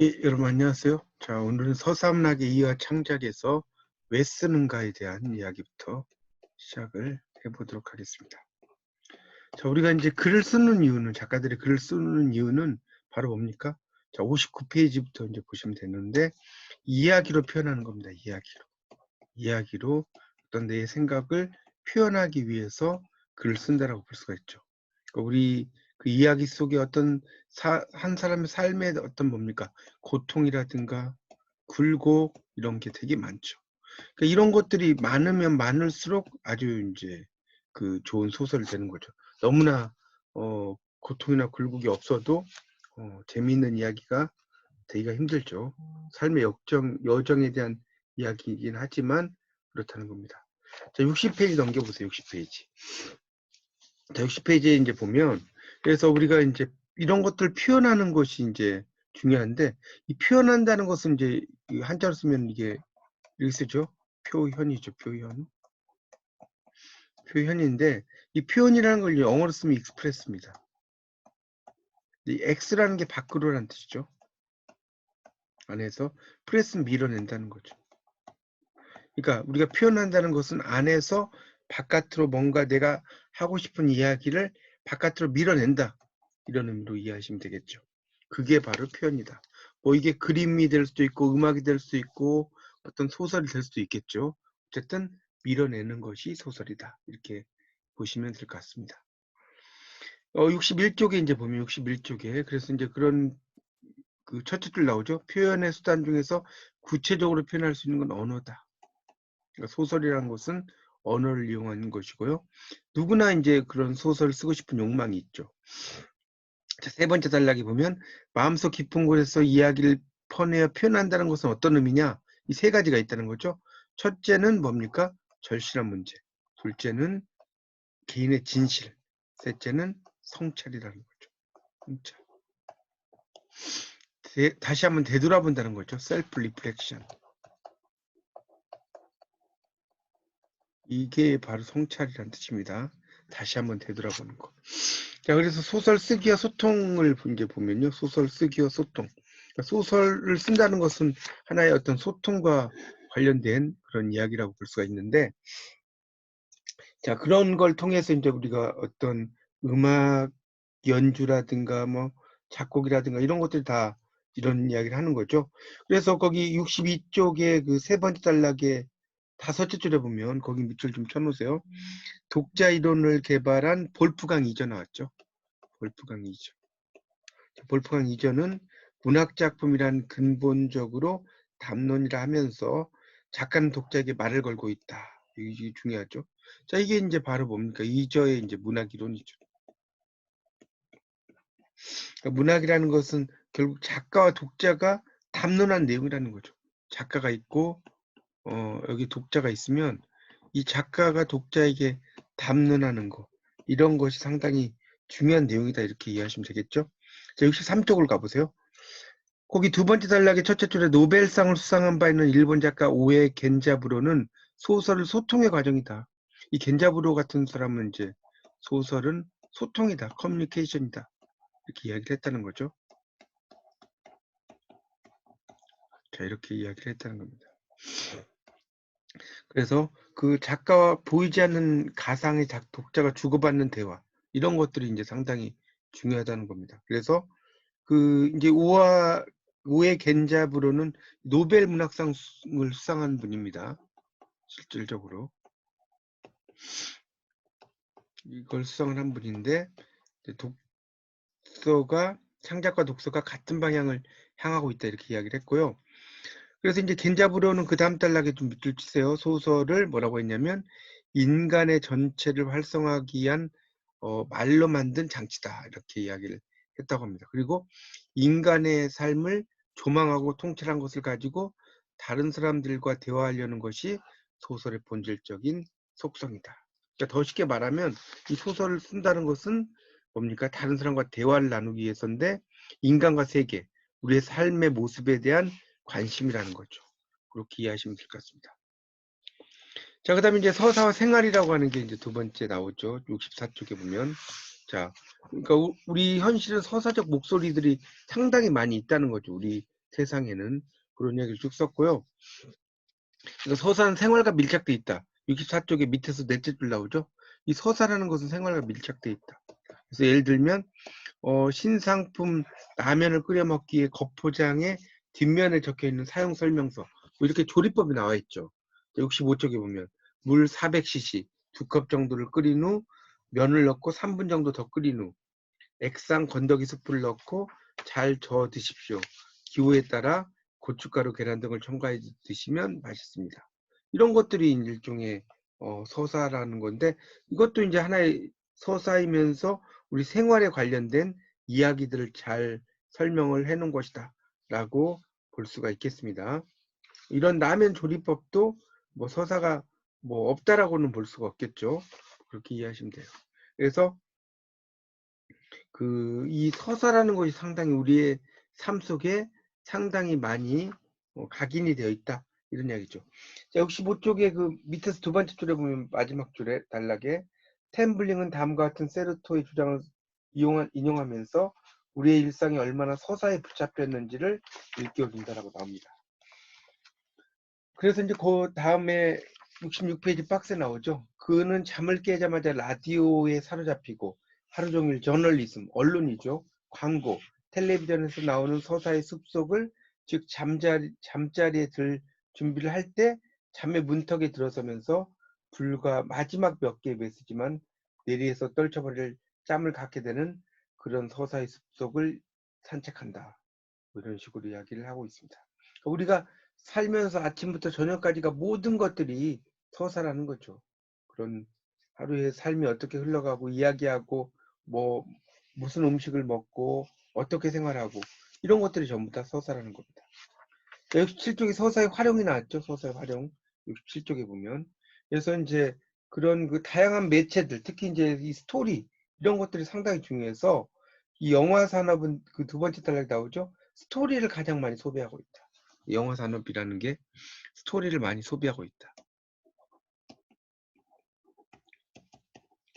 예, 여러분 안녕하세요. 자, 오늘은 서삼락의 이와 창작에서 왜 쓰는가에 대한 이야기부터 시작을 해보도록 하겠습니다. 자, 우리가 이제 글을 쓰는 이유는 작가들이 글을 쓰는 이유는 바로 뭡니까? 자, 59페이지부터 이제 보시면 되는데 이야기로 표현하는 겁니다. 이야기로. 이야기로 어떤 내 생각을 표현하기 위해서 글을 쓴다라고 볼 수가 있죠. 그러니까 우리 그 이야기 속에 어떤 사, 한 사람의 삶의 어떤 뭡니까 고통이라든가 굴곡 이런 게 되게 많죠. 그러니까 이런 것들이 많으면 많을수록 아주 이제 그 좋은 소설이 되는 거죠. 너무나 어, 고통이나 굴곡이 없어도 어, 재미있는 이야기가 되기가 힘들죠. 삶의 역정, 여정에 대한 이야기이긴 하지만 그렇다는 겁니다. 자, 60페이지 넘겨보세요. 60페이지. 자, 60페이지에 이제 보면 그래서 우리가 이제 이런 것들 표현하는 것이 이제 중요한데 이 표현한다는 것은 이제 한자로 쓰면 이게 이렇게 쓰죠. 표현이죠. 표현. 표현인데 이 표현이라는 걸 영어로 쓰면 익스프레스입니다. 이 X라는 게 밖으로라는 뜻이죠. 안에서 프레스는 밀어낸다는 거죠. 그러니까 우리가 표현한다는 것은 안에서 바깥으로 뭔가 내가 하고 싶은 이야기를 바깥으로 밀어낸다. 이런 의미로 이해하시면 되겠죠. 그게 바로 표현이다. 뭐 이게 그림이 될 수도 있고 음악이 될 수도 있고 어떤 소설이 될 수도 있겠죠. 어쨌든 밀어내는 것이 소설이다. 이렇게 보시면 될 것 같습니다. 어, 61쪽에 이제 보면 61쪽에 그래서 이제 그런 그 첫째 줄 나오죠. 표현의 수단 중에서 구체적으로 표현할 수 있는 건 언어다. 그러니까 소설이라는 것은 언어를 이용하는 것이고요. 누구나 이제 그런 소설을 쓰고 싶은 욕망이 있죠. 자, 세 번째 단락에 보면 마음속 깊은 곳에서 이야기를 퍼내어 표현한다는 것은 어떤 의미냐? 이 세 가지가 있다는 거죠. 첫째는 뭡니까? 절실한 문제. 둘째는 개인의 진실. 셋째는 성찰이라는 거죠. 성찰. 대, 다시 한번 되돌아본다는 거죠. 셀프 리플렉션. 이게 바로 성찰이라는 뜻입니다. 다시 한번 되돌아보는 거. 자, 그래서 소설 쓰기와 소통을 이제 보면요. 소설 쓰기와 소통. 그러니까 소설을 쓴다는 것은 하나의 어떤 소통과 관련된 그런 이야기라고 볼 수가 있는데, 자, 그런 걸 통해서 이제 우리가 어떤 음악 연주라든가 뭐 작곡이라든가 이런 것들이 다 이런 이야기를 하는 거죠. 그래서 거기 62쪽에 그 세 번째 단락에 다섯째 줄에 보면 거기 밑줄 좀 쳐놓으세요. 독자 이론을 개발한 볼프강 이전 나왔죠. 볼프강 이전. 볼프강 이전은 문학 작품이란 근본적으로 담론이라 하면서 작가는 독자에게 말을 걸고 있다. 이게 중요하죠. 자, 이게 이제 바로 뭡니까? 이저의 이제 문학 이론이죠. 그러니까 문학이라는 것은 결국 작가와 독자가 담론한 내용이라는 거죠. 작가가 있고 어, 여기 독자가 있으면 이 작가가 독자에게 담론하는 거 이런 것이 상당히 중요한 내용이다 이렇게 이해하시면 되겠죠. 자, 63쪽을 가보세요. 거기 두 번째 단락의 첫째 줄에 노벨상을 수상한 바 있는 일본 작가 오에 겐자부로는 소설을 소통의 과정이다. 이 겐자부로 같은 사람은 이제 소설은 소통이다, 커뮤니케이션이다 이렇게 이야기를 했다는 거죠. 자 이렇게 이야기를 했다는 겁니다. 그래서 그 작가와 보이지 않는 가상의 독자가 주고받는 대화 이런 것들이 이제 상당히 중요하다는 겁니다. 그래서 그 이제 우와 우에 겐자브로는 노벨 문학상을 수상한 분입니다. 실질적으로 이걸 수상을 한 분인데 독서가 창작과 독서가 같은 방향을 향하고 있다 이렇게 이야기를 했고요. 그래서 이제 겐자부로는 그 다음 단락에 좀 밑줄 치세요. 소설을 뭐라고 했냐면 인간의 전체를 활성화하기 위한 어, 말로 만든 장치다 이렇게 이야기를 했다고 합니다. 그리고 인간의 삶을 조망하고 통찰한 것을 가지고 다른 사람들과 대화하려는 것이 소설의 본질적인 속성이다. 그러니까 더 쉽게 말하면 이 소설을 쓴다는 것은 뭡니까? 다른 사람과 대화를 나누기 위해서인데 인간과 세계, 우리의 삶의 모습에 대한 관심이라는 거죠. 그렇게 이해하시면 될 것 같습니다. 자, 그 다음에 이제 서사와 생활이라고 하는 게 이제 두 번째 나오죠. 64쪽에 보면. 자, 그러니까 우리 현실은 서사적 목소리들이 상당히 많이 있다는 거죠. 우리 세상에는 그런 이야기를 쭉 썼고요. 그래서 서사는 생활과 밀착돼 있다. 64쪽에 밑에서 넷째 줄 나오죠. 이 서사라는 것은 생활과 밀착돼 있다. 그래서 예를 들면 어, 신상품 라면을 끓여 먹기에 겉포장에 뒷면에 적혀 있는 사용 설명서 뭐 이렇게 조리법이 나와 있죠. 65쪽에 보면 물 400cc 두 컵 정도를 끓인 후 면을 넣고 3분 정도 더 끓인 후 액상 건더기 스프를 넣고 잘 저어 드십시오. 기호에 따라 고춧가루, 계란 등을 첨가해 드시면 맛있습니다. 이런 것들이 일종의 어, 서사라는 건데 이것도 이제 하나의 서사이면서 우리 생활에 관련된 이야기들을 잘 설명을 해 놓은 것이다 라고 볼 수가 있겠습니다. 이런 라면 조리법도 뭐 서사가 뭐 없다라고는 볼 수가 없겠죠. 그렇게 이해하시면 돼요. 그래서 그 이 서사라는 것이 상당히 우리의 삶 속에 상당히 많이 어, 각인이 되어 있다 이런 이야기죠. 자, 65쪽에 그 밑에서 두 번째 줄에 보면 마지막 줄에 단락에 템블링은 다음과 같은 세르토의 주장을 이용한, 인용하면서 우리의 일상이 얼마나 서사에 붙잡혔는지를 일깨워준다라고 나옵니다. 그래서 이제 그 다음에 66페이지 박스에 나오죠. 그는 잠을 깨자마자 라디오에 사로잡히고 하루 종일 저널리즘, 언론이죠. 광고, 텔레비전에서 나오는 서사의 숲속을 즉 잠자리, 잠자리에 들 준비를 할 때 잠의 문턱에 들어서면서 불과 마지막 몇 개의 메시지만 내리에서 떨쳐버릴 짬을 갖게 되는 그런 서사의 숲속을 산책한다. 뭐 이런 식으로 이야기를 하고 있습니다. 우리가 살면서 아침부터 저녁까지가 모든 것들이 서사라는 거죠. 그런 하루의 삶이 어떻게 흘러가고 이야기하고 뭐 무슨 음식을 먹고 어떻게 생활하고 이런 것들이 전부 다 서사라는 겁니다. 67쪽에 서사의 활용이 나왔죠. 서사의 활용. 67쪽에 보면. 그래서 이제 그런 그 다양한 매체들, 특히 이제 이 스토리 이런 것들이 상당히 중요해서 이 영화 산업은 그 두 번째 단락에 나오죠. 스토리를 가장 많이 소비하고 있다. 영화 산업이라는 게 스토리를 많이 소비하고 있다.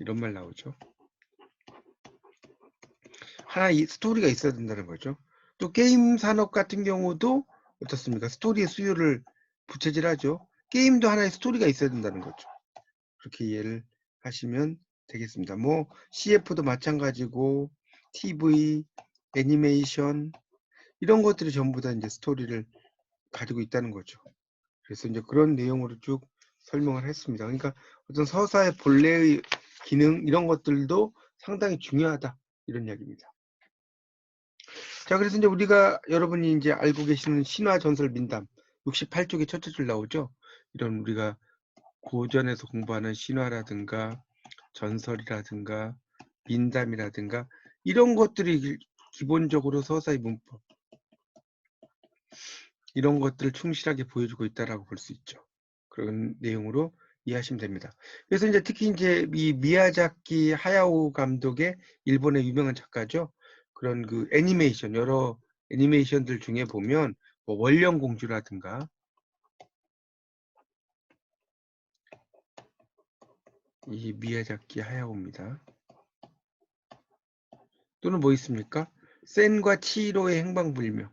이런 말 나오죠. 하나 이 스토리가 있어야 된다는 거죠. 또 게임 산업 같은 경우도 어떻습니까? 스토리의 수요를 부채질하죠. 게임도 하나의 스토리가 있어야 된다는 거죠. 그렇게 이해를 하시면 되겠습니다. 뭐 CF도 마찬가지고 TV, 애니메이션 이런 것들이 전부 다 이제 스토리를 가지고 있다는 거죠. 그래서 이제 그런 내용으로 쭉 설명을 했습니다. 그러니까 어떤 서사의 본래의 기능 이런 것들도 상당히 중요하다 이런 이야기입니다. 자, 그래서 이제 우리가 여러분이 이제 알고 계시는 신화 전설 민담 68쪽에 첫째 줄 나오죠. 이런 우리가 고전에서 공부하는 신화라든가 전설이라든가 민담이라든가 이런 것들이 기본적으로 서사의 문법 이런 것들을 충실하게 보여주고 있다라고 볼 수 있죠. 그런 내용으로 이해하시면 됩니다. 그래서 이제 특히 이제 이 미야자키 하야오 감독의 일본의 유명한 작가죠. 그런 그 애니메이션 여러 애니메이션들 중에 보면 뭐 월령공주라든가 이 미야자키 하야오입니다. 또는 뭐 있습니까? 센과 치히로의 행방불명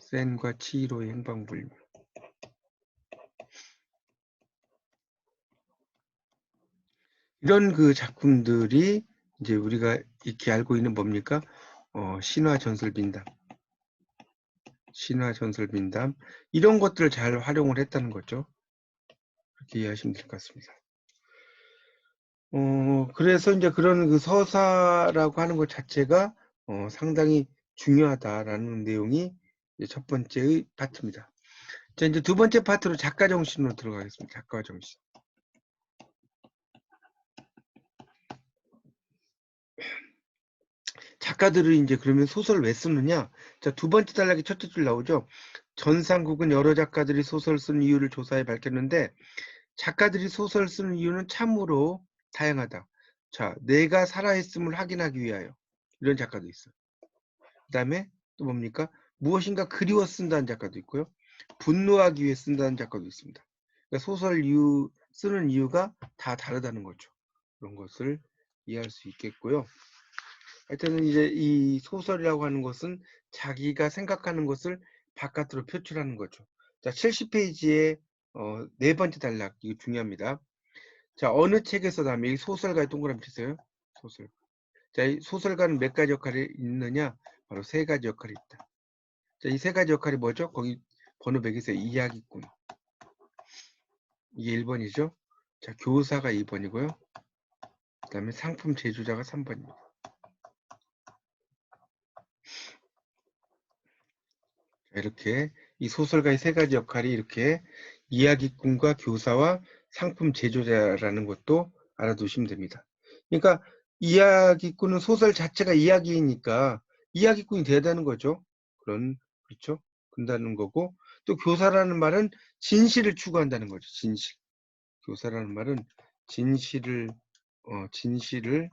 센과 치히로의 행방불명 이런 그 작품들이 이제 우리가 익히 알고 있는 뭡니까? 어, 신화 전설 빈담. 신화 전설 빈담. 이런 것들을 잘 활용을 했다는 거죠. 그렇게 이해하시면 될 것 같습니다. 어, 그래서 이제 그런 그 서사라고 하는 것 자체가 어, 상당히 중요하다라는 내용이 첫 번째의 파트입니다. 자, 이제 두 번째 파트로 작가 정신으로 들어가겠습니다. 작가 정신. 작가들을 이제 그러면 소설을 왜 쓰느냐? 자, 두 번째 단락에 첫째 줄 나오죠. 전상국은 여러 작가들이 소설 쓰는 이유를 조사해 밝혔는데 작가들이 소설 쓰는 이유는 참으로 다양하다. 자, 내가 살아있음을 확인하기 위하여 이런 작가도 있어요. 그 다음에 또 뭡니까? 무엇인가 그리워 쓴다는 작가도 있고요. 분노하기 위해 쓴다는 작가도 있습니다. 그러니까 소설 이유 쓰는 이유가 다 다르다는 거죠. 그런 것을 이해할 수 있겠고요. 하여튼 이제 이 소설이라고 하는 것은 자기가 생각하는 것을 바깥으로 표출하는 거죠. 자, 70페이지에 어, 네 번째 단락 이거 중요합니다. 자, 어느 책에서 다음에 이 소설가의 동그라미 치세요. 소설. 자, 이 소설가는 몇 가지 역할이 있느냐? 바로 세 가지 역할이 있다. 자, 이 세 가지 역할이 뭐죠? 거기 번호 100에서 이야기꾼. 이게 1번이죠. 자, 교사가 2번이고요. 그 다음에 상품 제조자가 3번입니다. 이렇게 이 소설가의 세 가지 역할이 이렇게 이야기꾼과 교사와 상품 제조자라는 것도 알아두시면 됩니다. 그러니까 이야기꾼은 소설 자체가 이야기이니까 이야기꾼이 되다는 거죠. 그런 그렇죠. 그런다는 거고 또 교사라는 말은 진실을 추구한다는 거죠. 진실. 교사라는 말은 진실을 어, 진실을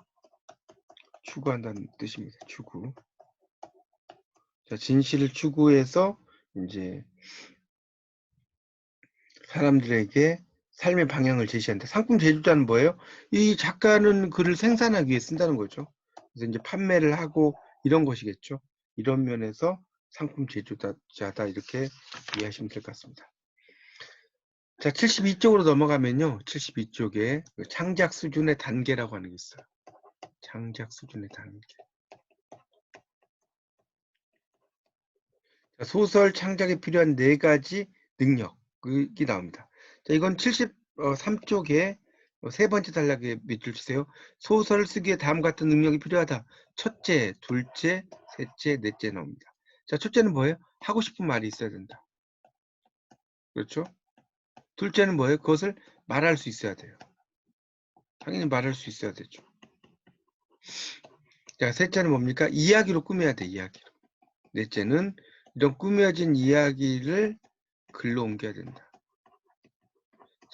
추구한다는 뜻입니다. 추구. 자, 진실을 추구해서 이제 사람들에게 삶의 방향을 제시한다. 상품 제조자는 뭐예요? 이 작가는 글을 생산하기 위해 쓴다는 거죠. 그래서 이제 판매를 하고 이런 것이겠죠. 이런 면에서 상품 제조자다 이렇게 이해하시면 될 것 같습니다. 자, 72쪽으로 넘어가면요. 72쪽에 그 창작 수준의 단계라고 하는 게 있어요. 창작 수준의 단계. 자, 소설 창작에 필요한 네 가지 능력이 나옵니다. 자, 이건 73쪽에 세 번째 단락에 밑줄 치세요. 소설을 쓰기에 다음 같은 능력이 필요하다. 첫째, 둘째, 셋째, 넷째 나옵니다. 자, 첫째는 뭐예요? 하고 싶은 말이 있어야 된다. 그렇죠? 둘째는 뭐예요? 그것을 말할 수 있어야 돼요. 당연히 말할 수 있어야 되죠. 자, 셋째는 뭡니까? 이야기로 꾸며야 돼, 이야기로. 넷째는 이런 꾸며진 이야기를 글로 옮겨야 된다.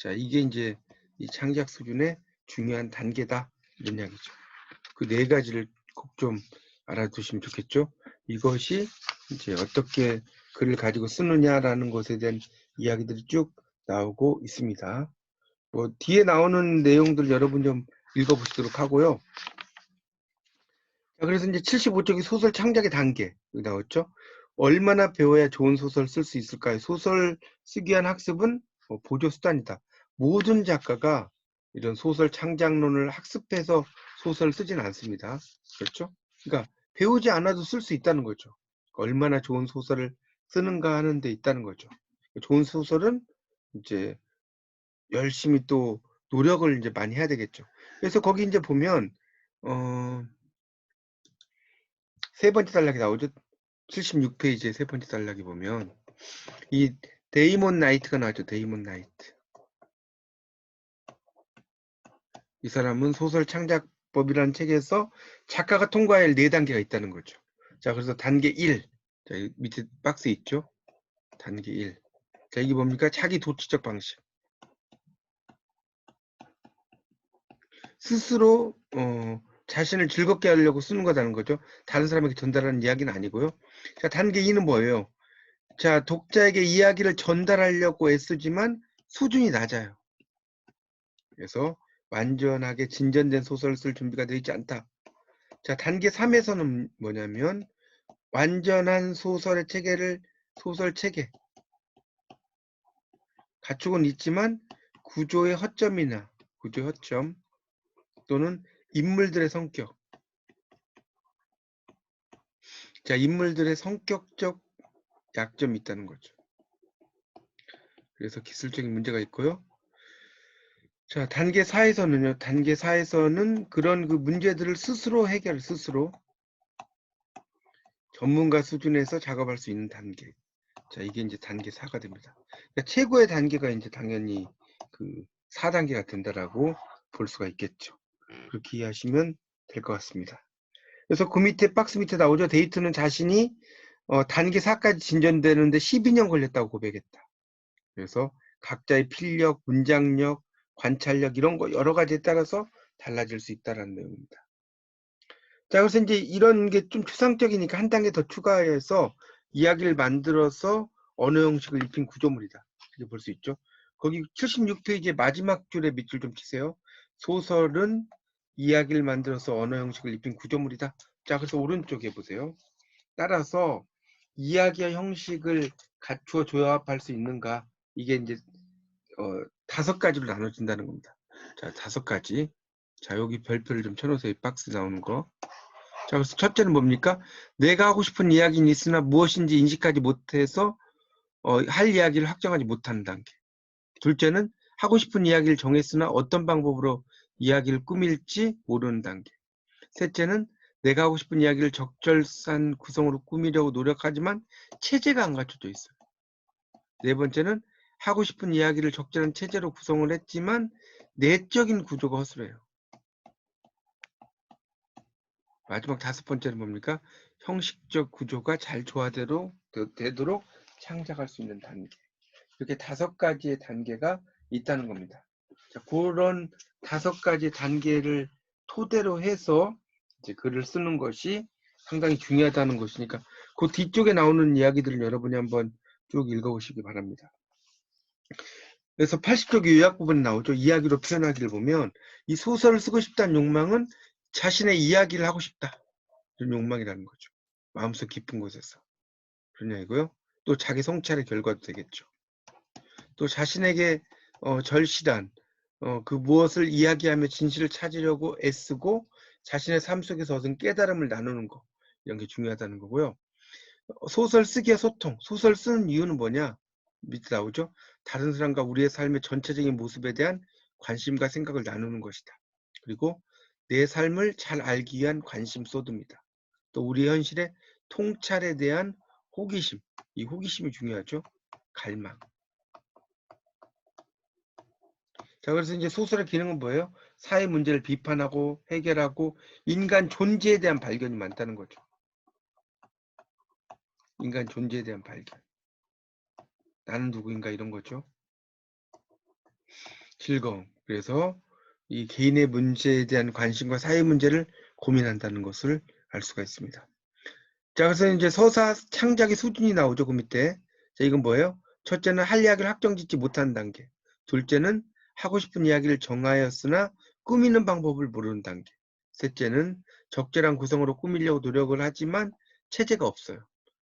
자, 이게 이제 이 창작 수준의 중요한 단계다. 이런 이야기죠. 그 네 가지를 꼭 좀 알아두시면 좋겠죠. 이것이 이제 어떻게 글을 가지고 쓰느냐라는 것에 대한 이야기들이 쭉 나오고 있습니다. 뭐 뒤에 나오는 내용들 여러분 좀 읽어보시도록 하고요. 자, 그래서 이제 75쪽이 소설 창작의 단계 여기 나왔죠. 얼마나 배워야 좋은 소설 쓸 수 있을까요? 소설 쓰기 위한 학습은 뭐 보조 수단이다. 모든 작가가 이런 소설 창작론을 학습해서 소설을 쓰진 않습니다. 그렇죠? 그러니까 배우지 않아도 쓸 수 있다는 거죠. 얼마나 좋은 소설을 쓰는가 하는 데 있다는 거죠. 좋은 소설은 이제 열심히 또 노력을 이제 많이 해야 되겠죠. 그래서 거기 이제 보면 어, 세 번째 단락이 나오죠. 76페이지의 세 번째 단락이 보면 이 데이몬 나이트가 나왔죠. 데이몬 나이트. 이 사람은 소설 창작법이라는 책에서 작가가 통과해야 할네 단계가 있다는 거죠. 자, 그래서 단계 1. 자, 밑에 박스 있죠? 단계 1. 자, 이게 뭡니까? 자기 도취적 방식. 스스로 어, 자신을 즐겁게 하려고 쓰는 거다는 거죠. 다른 사람에게 전달하는 이야기는 아니고요. 자, 단계 2는 뭐예요? 자, 독자에게 이야기를 전달하려고 애쓰지만 수준이 낮아요. 그래서 완전하게 진전된 소설을 쓸 준비가 되어 있지 않다. 자, 단계 3에서는 뭐냐면 완전한 소설의 체계를 소설 체계 갖추고는 있지만 구조의 허점이나 구조의 허점 또는 인물들의 성격 자 인물들의 성격적 약점이 있다는 거죠. 그래서 기술적인 문제가 있고요. 자 단계 4에서는요. 단계 4에서는 그런 그 문제들을 스스로 해결 스스로 전문가 수준에서 작업할 수 있는 단계 자, 이게 이제 단계 4가 됩니다. 그러니까 최고의 단계가 이제 당연히 그 4단계가 된다라고 볼 수가 있겠죠. 그렇게 이해하시면 될 것 같습니다. 그래서 그 밑에 박스 밑에 나오죠. 데이트는 자신이 어, 단계 4까지 진전되는데 12년 걸렸다고 고백했다. 그래서 각자의 필력, 문장력, 관찰력 이런 거 여러 가지에 따라서 달라질 수 있다는 내용입니다. 자, 그래서 이제 이런 게 좀 추상적이니까 한 단계 더 추가해서 이야기를 만들어서 언어 형식을 입힌 구조물이다. 이렇게 볼 수 있죠. 거기 76페이지의 마지막 줄에 밑줄 좀 치세요. 소설은 이야기를 만들어서 언어 형식을 입힌 구조물이다. 자, 그래서 오른쪽에 보세요. 따라서 이야기와 형식을 갖추어 조합할 수 있는가? 이게 이제 어, 다섯 가지로 나눠진다는 겁니다. 자, 다섯 가지. 자, 여기 별표를 좀 쳐놓으세요. 이 박스 나오는 거. 자, 그래서 첫째는 뭡니까? 내가 하고 싶은 이야기는 있으나 무엇인지 인식하지 못해서 어, 할 이야기를 확정하지 못하는 단계. 둘째는 하고 싶은 이야기를 정했으나 어떤 방법으로 이야기를 꾸밀지 모르는 단계. 셋째는 내가 하고 싶은 이야기를 적절한 구성으로 꾸미려고 노력하지만 체제가 안 갖춰져 있어요. 네 번째는 하고 싶은 이야기를 적절한 체제로 구성을 했지만 내적인 구조가 허술해요. 마지막 다섯 번째는 뭡니까? 형식적 구조가 잘 조화대로 되도록 창작할 수 있는 단계. 이렇게 다섯 가지의 단계가 있다는 겁니다. 자, 그런 다섯 가지 단계를 토대로 해서 이제 글을 쓰는 것이 상당히 중요하다는 것이니까 그 뒤쪽에 나오는 이야기들을 여러분이 한번 쭉 읽어보시기 바랍니다. 그래서 80쪽 요약 부분에 나오죠. 이야기로 표현하기를 보면 이 소설을 쓰고 싶다는 욕망은 자신의 이야기를 하고 싶다. 이런 욕망이라는 거죠. 마음속 깊은 곳에서. 그런 얘기고요. 또 자기 성찰의 결과도 되겠죠. 또 자신에게 어, 절실한 어, 그 무엇을 이야기하며 진실을 찾으려고 애쓰고 자신의 삶 속에서 얻은 깨달음을 나누는 거 이런 게 중요하다는 거고요. 어, 소설 쓰기의 소통, 소설 쓰는 이유는 뭐냐? 밑에 나오죠. 다른 사람과 우리의 삶의 전체적인 모습에 대한 관심과 생각을 나누는 것이다. 그리고 내 삶을 잘 알기 위한 관심 쏟습니다. 또 우리 현실의 통찰에 대한 호기심, 이 호기심이 중요하죠. 갈망. 자, 그래서 이제 소설의 기능은 뭐예요? 사회 문제를 비판하고 해결하고 인간 존재에 대한 발견이 많다는 거죠. 인간 존재에 대한 발견. 나는 누구인가 이런 거죠. 즐거움. 그래서 이 개인의 문제에 대한 관심과 사회 문제를 고민한다는 것을 알 수가 있습니다. 자, 그래서 이제 서사 창작의 수준이 나오죠. 그 밑에. 자, 이건 뭐예요? 첫째는 할 이야기를 확정짓지 못하는 단계. 둘째는 하고 싶은 이야기를 정하였으나 꾸미는 방법을 모르는 단계. 셋째는 적절한 구성으로 꾸미려고 노력을 하지만 체제가 없어요.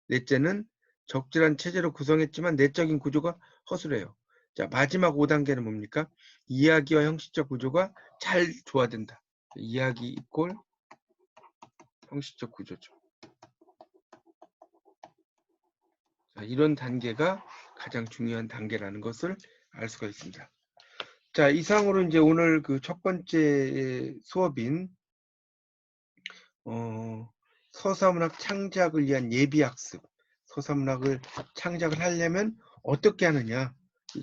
넷째는 적절한 체제로 구성했지만 내적인 구조가 허술해요. 자, 마지막 5단계는 뭡니까? 이야기와 형식적 구조가 잘 조화된다. 이야기 이꼴 형식적 구조죠. 자, 이런 단계가 가장 중요한 단계라는 것을 알 수가 있습니다. 자, 이상으로 이제 오늘 그 첫 번째 수업인 어, 서사문학 창작을 위한 예비학습, 서사문학을 창작을 하려면 어떻게 하느냐?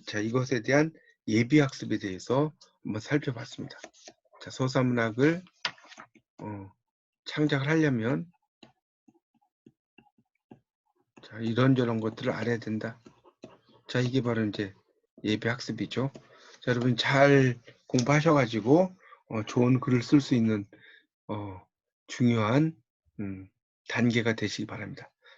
자, 이것에 대한 예비학습에 대해서 한번 살펴봤습니다. 자, 서사문학을 어, 창작을 하려면 자, 이런저런 것들을 알아야 된다. 자, 이게 바로 이제 예비학습이죠. 자, 여러분 잘 공부하셔가지고 어, 좋은 글을 쓸 수 있는 어, 중요한 음, 단계가 되시기 바랍니다.